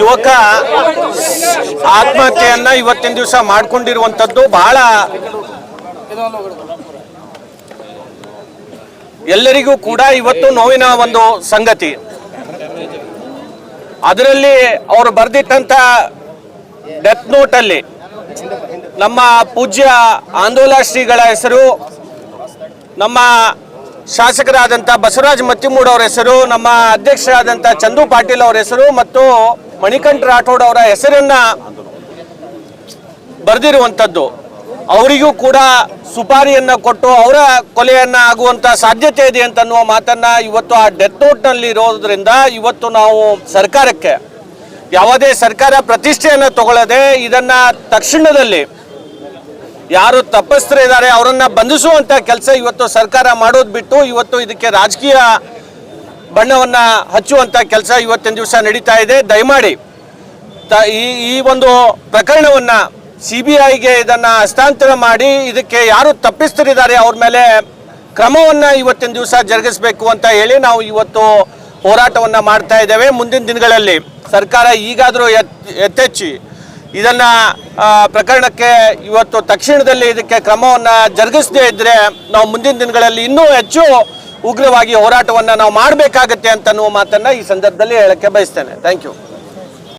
ಯುವಕ ಆತ್ಮಹತ್ಯೆಯನ್ನ ಇವತ್ತಿನ ದಿವಸ ಮಾಡ್ಕೊಂಡಿರುವಂತದ್ದು ಬಹಳ ಎಲ್ಲರಿಗೂ ಕೂಡ ಇವತ್ತು ನೋವಿನ ಒಂದು ಸಂಗತಿ. ಅದರಲ್ಲಿ ಅವರು ಬರೆದಿಟ್ಟಂತ ಡೆತ್ ನೋಟ್ ಅಲ್ಲಿ ನಮ್ಮ ಪೂಜ್ಯ ಆಂದೋಲ ಶ್ರೀಗಳ ಹೆಸರು, ನಮ್ಮ ಶಾಸಕರಾದಂಥ ಬಸವರಾಜ ಮತ್ತಿಮೂಡ್ ಅವರ ಹೆಸರು, ನಮ್ಮ ಅಧ್ಯಕ್ಷರಾದಂಥ ಚಂದು ಪಾಟೀಲ್ ಅವರ ಹೆಸರು ಮತ್ತು ಮಣಿಕಂಠ ರಾಠೋಡ್ ಅವರ ಹೆಸರನ್ನ ಬರೆದಿರುವಂಥದ್ದು. ಅವರಿಗೂ ಕೂಡ ಸುಪಾರಿಯನ್ನ ಕೊಟ್ಟು ಅವರ ಕೊಲೆಯನ್ನ ಆಗುವಂತ ಸಾಧ್ಯತೆ ಇದೆ ಅಂತ ಅನ್ನುವ ಮಾತನ್ನ ಇವತ್ತು ಆ ಡೆತ್ ನೋಟ್ನಲ್ಲಿ ಇರೋದ್ರಿಂದ ಇವತ್ತು ನಾವು ಸರ್ಕಾರಕ್ಕೆ, ಯಾವುದೇ ಸರ್ಕಾರ ಪ್ರತಿಷ್ಠೆಯನ್ನು ತಗೊಳ್ಳದೆ ಇದನ್ನ ತಕ್ಷಣದಲ್ಲಿ ಯಾರು ತಪ್ಪಿಸ್ತರಿದ್ದಾರೆ ಅವರನ್ನ ಬಂಧಿಸುವಂತ ಕೆಲಸ ಇವತ್ತು ಸರ್ಕಾರ ಮಾಡೋದು ಬಿಟ್ಟು ಇವತ್ತು ಇದಕ್ಕೆ ರಾಜಕೀಯ ಬಣ್ಣವನ್ನ ಹಚ್ಚುವಂತ ಕೆಲಸ ಇವತ್ತಿನ ದಿವಸ ನಡೀತಾ ಇದೆ. ದಯಮಾಡಿ ತ- ಈ ಈ ಒಂದು ಪ್ರಕರಣವನ್ನ ಸಿ ಬಿ ಐಗೆ ಇದನ್ನ ಹಸ್ತಾಂತರ ಮಾಡಿ ಇದಕ್ಕೆ ಯಾರು ತಪ್ಪಿಸ್ತರಿದ್ದಾರೆ ಅವ್ರ ಮೇಲೆ ಕ್ರಮವನ್ನ ಇವತ್ತಿನ ದಿವಸ ಜರುಗಿಸಬೇಕು ಅಂತ ಹೇಳಿ ನಾವು ಇವತ್ತು ಹೋರಾಟವನ್ನ ಮಾಡ್ತಾ ಇದ್ದೇವೆ. ಮುಂದಿನ ದಿನಗಳಲ್ಲಿ ಸರ್ಕಾರ ಈಗಾದರೂ ಎತ್, ಎತ್ತೆಚ್ಚಿ ಇದನ್ನ ಪ್ರಕರಣಕ್ಕೆ ಇವತ್ತು ತಕ್ಷಣದಲ್ಲಿ ಇದಕ್ಕೆ ಕ್ರಮವನ್ನ ಜರುಗಿಸದೇ ಇದ್ದರೆ ನಾವು ಮುಂದಿನ ದಿನಗಳಲ್ಲಿ ಇನ್ನೂ ಹೆಚ್ಚು ಉಗ್ರವಾಗಿ ಹೋರಾಟವನ್ನು ನಾವು ಮಾಡಬೇಕಾಗತ್ತೆ ಅಂತ ಅನ್ನುವ ಮಾತನ್ನ ಈ ಸಂದರ್ಭದಲ್ಲಿ ಹೇಳಕ್ಕೆ ಬಯಸ್ತೇನೆ. Thank you